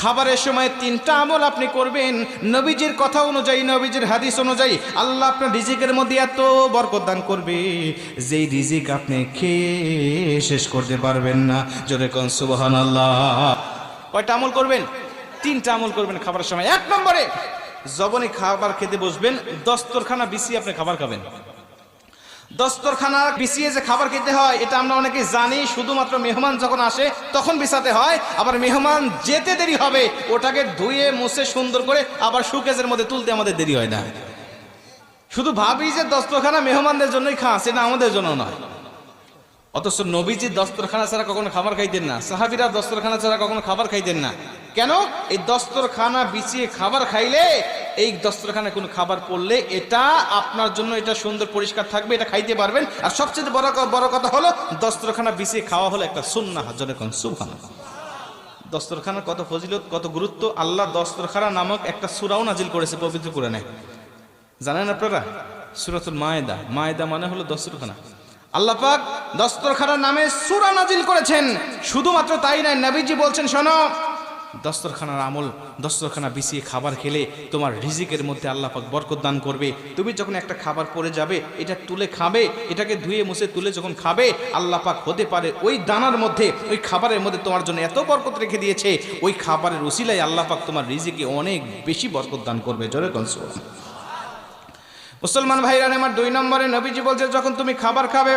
খাবারের সময় তিনটা আমল আপনি করবেন। নবীজির কথা অনুযায়ী, নবীজির হাদিস অনুযায়ী আল্লাহ আপনার রিজিকের মধ্যে এত বরকত দান করবে। যেই রিজিক আপনি খেয়ে শেষ করতে পারবেন না। জোরে কন সুবহান আল্লাহ কয়টা আমল করবেন? তিনটা আমল করবেন খাবারের সময়। এক নম্বরে যখনই খাবার খেতে বসবেন, দস্তরখানা বিছিয়ে আপনি খাবার খাবেন। দস্তরখানা বিছিয়ে যে খাবার খেতে হয়, এটা আমরা অনেকে জানি, শুধুমাত্র মেহমান যখন আসে, তখন বিছাতে হয়, আবার মেহমান যেতে দেরি হবে, ওটাকে ধুয়ে, মুছে, সুন্দর করে আবার সুকেজের মধ্যে তুলতে আমাদের দেরি হয় না। শুধু ভাবি যে দস্তরখানা মেহমানদের জন্যই খা সেটা আমাদের জন্য নয়। অথচ নবীজি দস্তরখানা ছাড়া কখনো খাবার খাইতেন না, সাহাবিরা দস্তরখানা ছাড়া কখনো খাবার খাইতেন না। কেন? এই দস্তরখানা বিছিয়ে খাবার খাইলে এই দস্তরখানায় কোনো খাবার পড়লে এটা আপনার জন্য এটা সুন্দর, পরিষ্কার থাকবে, এটা খাইতে পারবেন। আর সবচেয়ে বড় বড় কথা হলো, দস্তরখানা বিছিয়ে খাওয়া হলো একটা সুন্না হাজরে কোন সুবহান দস্তরখানার কত ফজিলত, কত গুরুত্ব, আল্লাহ দস্তরখানা নামক একটা সুরাও নাজিল করেছে পবিত্র করে নেয় জানেন আপনারা? সুরাতুল মায়েদা। মায়েদা মানে হলো দস্তরখানা। আল্লাহ পাক দস্তরখানার নামে সুরা নাজিল করেছেন। শুধুমাত্র তাই নয়, নবীজি বলছেন, শোনো দস্তরখানার আমল, দস্তরখানা বিছিয়ে খাবার খেলে তোমার রিজিকের মধ্যে আল্লাহ পাক বরকত দান করবে। তুমি যখন একটা খাবার পরে যাবে, এটা তুলে খাবে, এটাকে ধুয়ে মুছে তুলে যখন খাবে, আল্লাহ পাক হতে পারে ওই দানার মধ্যে, ওই খাবারের মধ্যে তোমার জন্য এত বরকত রেখে দিয়েছে, ওই খাবারের উসিলায় আল্লাহ পাক তোমার রিজিকে অনেক বেশি বরকত দান করবে। জোরে কনসু মুসলমান ভাইরা, আমার দুই নম্বরে নবীজি বলছে, যখন তুমি খাবার খাবে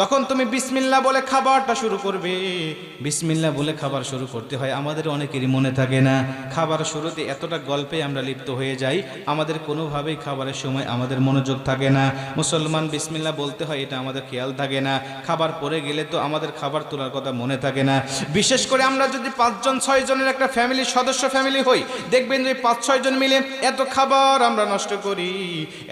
তখন তুমি বিসমিল্লা বলে খাবারটা শুরু করবে। বিসমিল্লা বলে খাবার শুরু করতে হয়, আমাদের অনেকেরই মনে থাকে না। খাবার শুরুতে এতটা গল্পে আমরা লিপ্ত হয়ে যাই, আমাদের কোনোভাবেই খাবারের সময় আমাদের মনোযোগ থাকে না। মুসলমান বিসমিল্লা বলতে হয়, এটা আমাদের খেয়াল থাকে না। খাবার পরে গেলে তো আমাদের খাবার তোলার কথা মনে থাকে না। বিশেষ করে আমরা যদি পাঁচজন ছয় জনের একটা ফ্যামিলির সদস্য ফ্যামিলি হই, দেখবেন যে পাঁচ ছয় জন মিলে এত খাবার আমরা নষ্ট করি,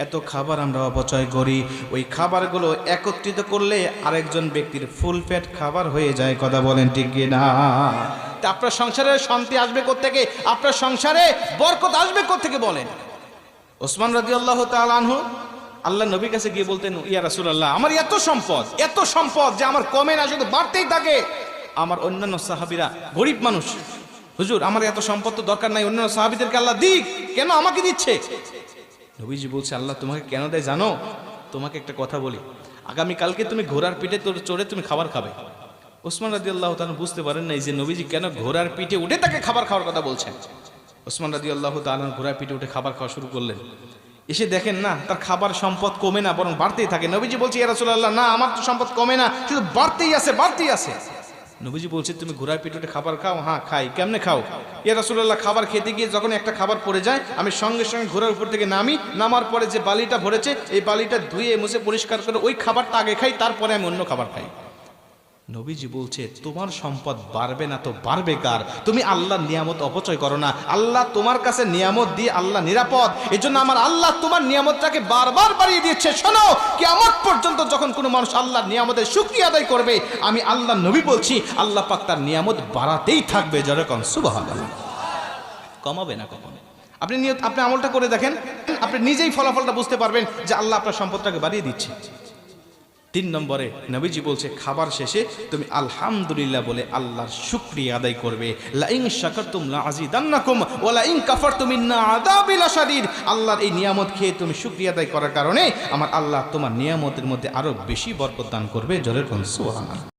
এত খাবার আমরা অপচয় করি। ওই খাবারগুলো একত্রিত করলে আরেকজন ব্যক্তির ফুল পেট খাবার হয়ে যায়, কথা বলেন ঠিক না আপনার সংসারে শান্তি আসবে কোথেকে আপনার সংসারে বরকত আসবে থেকে বলেন? ওসমান রাজি আল্লাহ তালহু আল্লাহ নবীর কাছে গিয়ে বলতেন, ইয়া রাসূলুল্লাহ, আমার এত সম্পদ এত সম্পদ যে আমার কমে না শুধু বাড়তেই থাকে। আমার অন্যান্য সাহাবীরা গরিব মানুষ। হুজুর, আমার এত সম্পদ তো দরকার নাই, অন্যান্য সাহাবীদেরকে আল্লাহ দিক, কেন আমাকে দিচ্ছে? নবীজি বলছে, আল্লাহ তোমাকে কেন দেয় জানো? তোমাকে একটা কথা বলি আগামী কালকে তুমি ঘোড়ার পিঠে তোর চড়ে তুমি খাবার খাবে। ওসমান রাজি আল্লাহ তাআলা বুঝতে পারেন নাই যে নবীজি কেন ঘোড়ার পিঠে উঠে তাকে খাবার খাওয়ার কথা বলছেন? ওসমান রাজি আল্লাহ তাআলা ঘোড়ার পিঠে উঠে খাবার খাওয়া শুরু করলেন। এসে দেখেন না, তার খাবার সম্পদ কমে না, বরং বাড়তেই থাকে। নবীজি বলছে ইয়ারসুল্লাহ না, আমার তো সম্পদ কমে না, শুধু বাড়তেই আছে বাড়তেই আছে। নবীজি বলছে, তুমি ঘোড়ার পিঠে খাবার খাও? হ্যাঁ খাই। কেমনে খাও? ইয়া রাসুল্লাহ খাবার খেতে গিয়ে যখন একটা খাবার পড়ে যায়, আমি সঙ্গে সঙ্গে ঘোড়ার উপর থেকে নামি, নামার পরে যে বালিটা ভরেছে, এই বালিটা ধুয়ে, মুছে পরিষ্কার করে ওই খাবারটা আগে খাই, তারপরে আমি অন্য খাবার খাই। নবীজি বলছে, তোমার সম্পদ বাড়বে না তো বাড়বে কার? তুমি আল্লাহর নিয়ামত অপচয় করো না। আল্লাহ তোমার কাছে নিয়ামত দিয়ে আল্লাহ নিরাপদ। এজন্য আমার আল্লাহ তোমার নিয়ামতটাকে বারবার বাড়িয়ে দিচ্ছে শোনো, কিয়ামত পর্যন্ত যখন কোনো মানুষ আল্লাহ নিয়ামতের শুকরিয়া আদায় করবে, আমি আল্লাহ নবী বলছি, আল্লাহ পাক তার নিয়ামত বাড়াতেই থাকবে। যেরকম সুবহানাল্লাহ। কমাবে না কখনো? আপনি নিয়ত, আপনি আমলটা করে দেখেন, আপনি নিজেই ফলাফলটা বুঝতে পারবেন যে আল্লাহ আপনার সম্পদটাকে বাড়িয়ে দিচ্ছে। তিন নম্বরে নবীজি বলছে, খাবার শেষে তুমি আলহামদুলিল্লাহ বলে আল্লাহর শুক্রিয়া আদায় করবে। লাইং শাকর শাকারতুম লাযিদান্নাকুম ও লাইং কাফার তুমি না আযাবি লাশাদীদ। আল্লাহর এই নিয়ামত খেয়ে তুমি শুক্রিয়া আদায় করার কারণে আমার আল্লাহ তোমার নিয়ামতের মধ্যে আরও বেশি বরকত করবে। জলের কোন সুবহানাল্লাহ।